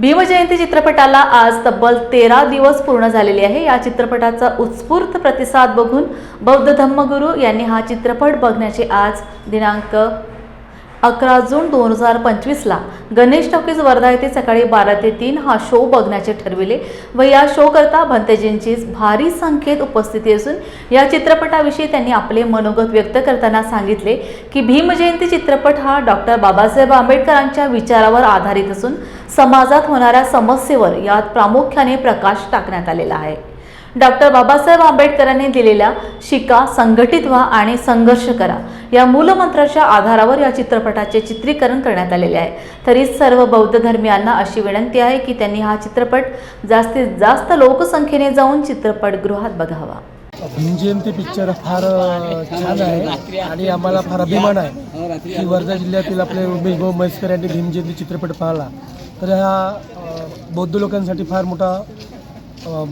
भीमजयंती चित्रपटाला आज तब्बल तेरा दिवस पूर्ण झालेले आहे. या चित्रपटाचा उत्स्फूर्त प्रतिसाद बघून बौद्ध धम्मगुरू यांनी हा चित्रपट बघण्याचे आज दिनांक अकरा जून दोन हजार पंचवीसला गणेश टॉकीज वर्धा येथे सकाळी बारा ते तीन हा शो बघण्याचे ठरविले व या शो करता भंतेजींची भारी संख्येत उपस्थिती असून या चित्रपटाविषयी त्यांनी आपले मनोगत व्यक्त करताना सांगितले की भीमजयंती चित्रपट हा डॉक्टर बाबासाहेब आंबेडकरांच्या विचारावर आधारित असून समाजात होणाऱ्या समस्येवर यात प्रामुख्याने प्रकाश टाकण्यात आलेला आहे. डॉक्टर बाबासाहेब आंबेडकरांनी दिलेल्या शिका संघटित व्हा आणि संघर्ष करा. या मूलमंत्राच्या आधारावर या चित्रपटाचे चित्रीकरण करण्यात आलेले आहे. तरी सर्व बौद्ध धर्मियांना अशी विनंती आहे की त्यांनी हा चित्रपट जास्तीत जास्त लोकसंख्येने जाऊन चित्रपटगृहात बघावा. भीमजयंती पिक्चर फार छान आहे आणि आम्हाला फार अभिमान आहे. की वर्धा जिल्ह्यातील आपले उमेश म्हैसकर यांनी भीमजयंती चित्रपट पाहिला. तर हा बौद्ध लोकांसाठी फार मोठा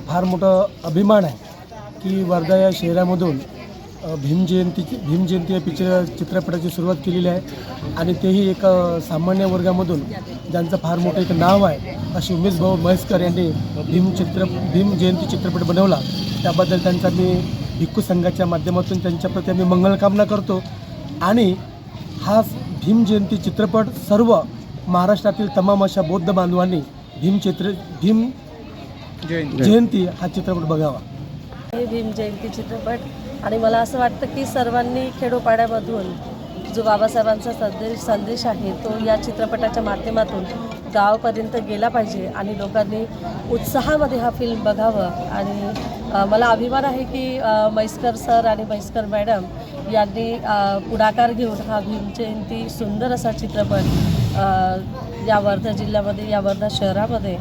फार मोठा अभिमान आहे की वर्धा या शहरामधून भीमजयंतीची भीमजयंती या पिक्चर चित्रपटाची सुरुवात केलेली आहे. आणि तेही एक सामान्य वर्गामधून ज्यांचं फार मोठं एक नाव आहे असे उमेश भाऊ म्हैसकर यांनी भीम चित्र भीम जयंती चित्रपट बनवला. त्याबद्दल त्यांचा मी भिक्खू संघाच्या माध्यमातून त्यांच्याप्रती आम्ही मंगलकामना करतो. आणि हा भीम जयंती चित्रपट सर्व महाराष्ट्रातील तमाम अशा बौद्ध बांधवांनी भीम चित्र भीम जयंती हा चित्रपट बघावा. हे भीम जयंती चित्रपट आणि मला असं वाटतं की सर्वांनी खेडोपाड्यामधून जो बाबासाहेबांचा संदेश संदेश आहे तो या चित्रपटाच्या माध्यमातून गावापर्यंत गेला पाहिजे आणि लोकांनी उत्साहामध्ये हा फिल्म बघावं. आणि मला अभिमान आहे की मैस्कर सर आणि मैस्कर मॅडम यांनी पुढाकार घेऊन हा भीमजयंती सुंदर असा चित्रपट या वर्धा जिल्ह्यामध्ये या वर्धा शहरामध्ये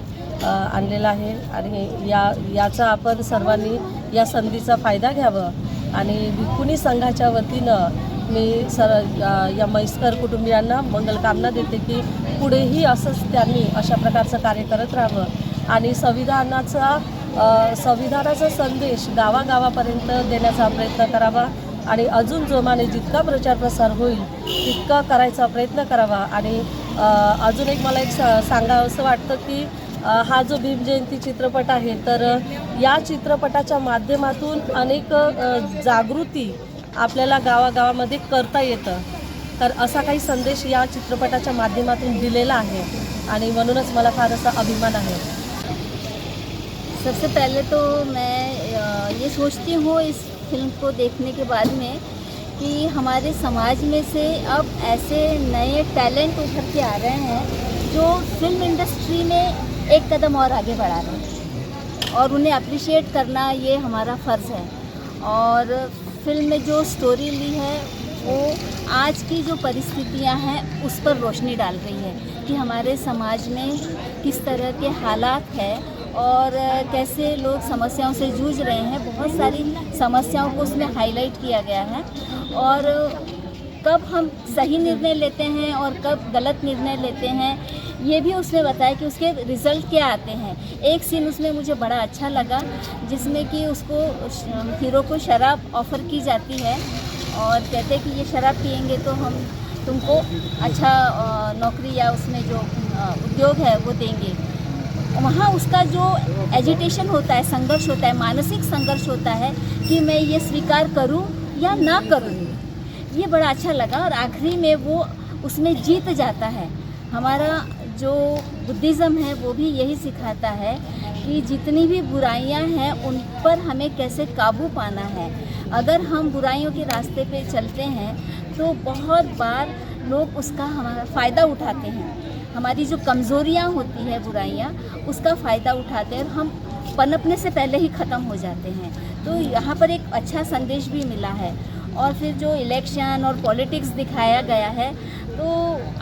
आणलेला आहे. आणि या याचा आपण सर्वांनी या संधीचा फायदा घ्यावा. आणि भिक्खुनी संघाच्या वतीनं मी सर या म्हैसकर कुटुंबियांना मंगलकामना देते की पुढेही असंच त्यांनी अशा प्रकारचं कार्य करत राहावं. आणि संविधानाचा संविधानाचा संदेश गावागावापर्यंत देण्याचा प्रयत्न करावा आणि अजून जोमाने जितका प्रचार प्रसार होईल तितका करायचा प्रयत्न करावा. आणि अजून एक मला एक सा सांगावं असं वाटतं की हा जो भीम जयंती चित्रपट आहे तर या चित्रपटाच्या माध्यमातून अनेक जागृती आपल्याला गावागावामध्ये करता येतं. तर असा काही संदेश या चित्रपटाच्या माध्यमातून दिलेला आहे आणि म्हणूनच मला फार असा अभिमान आहे. सबसे पहले तो मैं ये सोचती हूँ इस फिल्म को देखने के बाद में कि हमारे समाज में से अब ऐसे नए टैलेंट उभर के आ रहे हैं जो फिल्म इंडस्ट्री में एक कदम और आगे बढ़ा रहे हैं और उन्हें अप्रिशिएट करना ये हमारा फ़र्ज़ है। और फ़िल्म में जो स्टोरी ली है, वो आज की जो परिस्थितियाँ हैं, उस पर रोशनी डाल रही है कि हमारे समाज में किस तरह के हालात हैं और कैसे लोग समस्याओं से जूझ रहे हैं। बहुत सारी समस्याओं को उसमें हाईलाइट किया गया है। और कब हम सही निर्णय लेते हैं और कब गलत निर्णय लेते हैं ये भी उसने बताया कि उसके रिज़ल्ट क्या आते हैं। एक सीन उसमें मुझे बड़ा अच्छा लगा, जिसमें कि उसको हीरो को शराब ऑफ़र की जाती है और कहते हैं कि ये शराब पियेंगे तो हम तुमको अच्छा नौकरी या उसमें जो उद्योग है वो देंगे। वहाँ उसका जो एजिटेशन होता है, संघर्ष होता है, मानसिक संघर्ष होता है कि मैं ये स्वीकार करूँ या ना करूँ, ये बड़ा अच्छा लगा और आखिरी में वो उसमें जीत जाता है। हमारा जो बुद्धिज़्म है, वो भी यही सिखाता है कि जितनी भी बुराइयाँ हैं, उन पर हमें कैसे काबू पाना है। अगर हम बुराइयों के रास्ते पे चलते हैं तो बहुत बार लोग उसका हमारा फ़ायदा उठाते हैं। हमारी जो कमज़ोरियाँ होती है बुराइयाँ, उसका फ़ायदा उठाते हैं और हम पनपने से पहले ही ख़त्म हो जाते हैं। तो यहाँ पर एक अच्छा संदेश भी मिला है। और फिर जो इलेक्शन और पॉलिटिक्स दिखाया गया है तो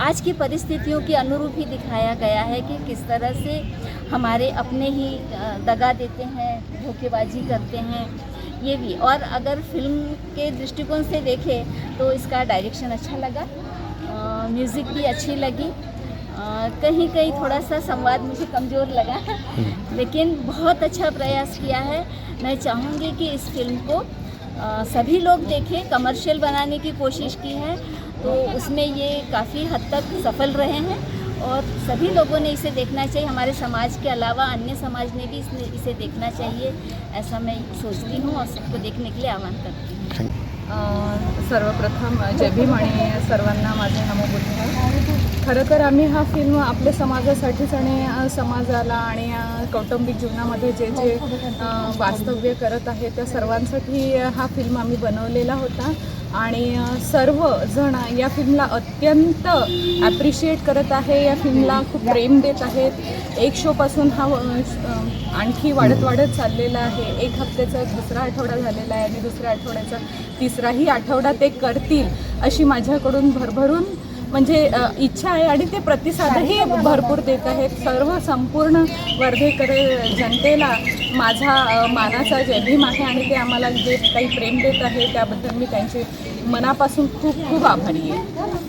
आज की परिस्थितियों के अनुरूप ही दिखाया गया है कि किस तरह से हमारे अपने ही दगा देते हैं धोखेबाजी करते हैं ये भी। और अगर फ़िल्म के दृष्टिकोण से देखें तो इसका डायरेक्शन अच्छा लगा म्यूज़िक भी अच्छी लगी। कहीं कहीं थोड़ा सा संवाद मुझे कमज़ोर लगा लेकिन बहुत अच्छा प्रयास किया है। मैं चाहूँगी कि इस फ़िल्म को सभी लोग देखें कमर्शियल बनाने की कोशिश की है तो उसमें ये काफ़ी हद तक सफल रहे हैं और सभी लोगों ने इसे देखना चाहिए। हमारे समाज के अलावा अन्य समाज ने भी इसने इसे देखना चाहिए। ऐसा मैं सोचती हूँ और सबको देखने के लिए आह्वान करती हूँ। सर्वप्रथम जय भीम आणि सर्वांना माझे नमोबुद्ध खरं तर आम्ही हा फिल्म आपल्या समाजासाठीच आणि समाजाला आणि कौटुंबिक जीवनामध्ये जे जे वास्तव्य करत आहे त्या सर्वांसाठी हा फिल्म आम्ही बनवलेला होता. आणि सर्वजण सर्व जण या फिल्मला अत्यंत ॲप्रिशिएट करत आहे या फिल्मला खूप प्रेम देत आहेत. एक शोपासून हा आणखी वाढत वाढत चाललेला आहे. एक हफ्त्याचा दुसरा आठवडा झालेला आहे आणि दुसऱ्या आठवड्याचा तिसराही आठवडा ते करतील अशी माझ्याकडून भरभरून म्हणजे इच्छा आहे आणि ते प्रतिसादही भरपूर देत आहेत. सर्व संपूर्ण वर्धेकर जनतेला माझा मानाचा जयभीम आहे आणि ते आम्हाला जे काही प्रेम देत आहे त्याबद्दल मी त्यांचे मनापासून खूप खूप आभारी आहे.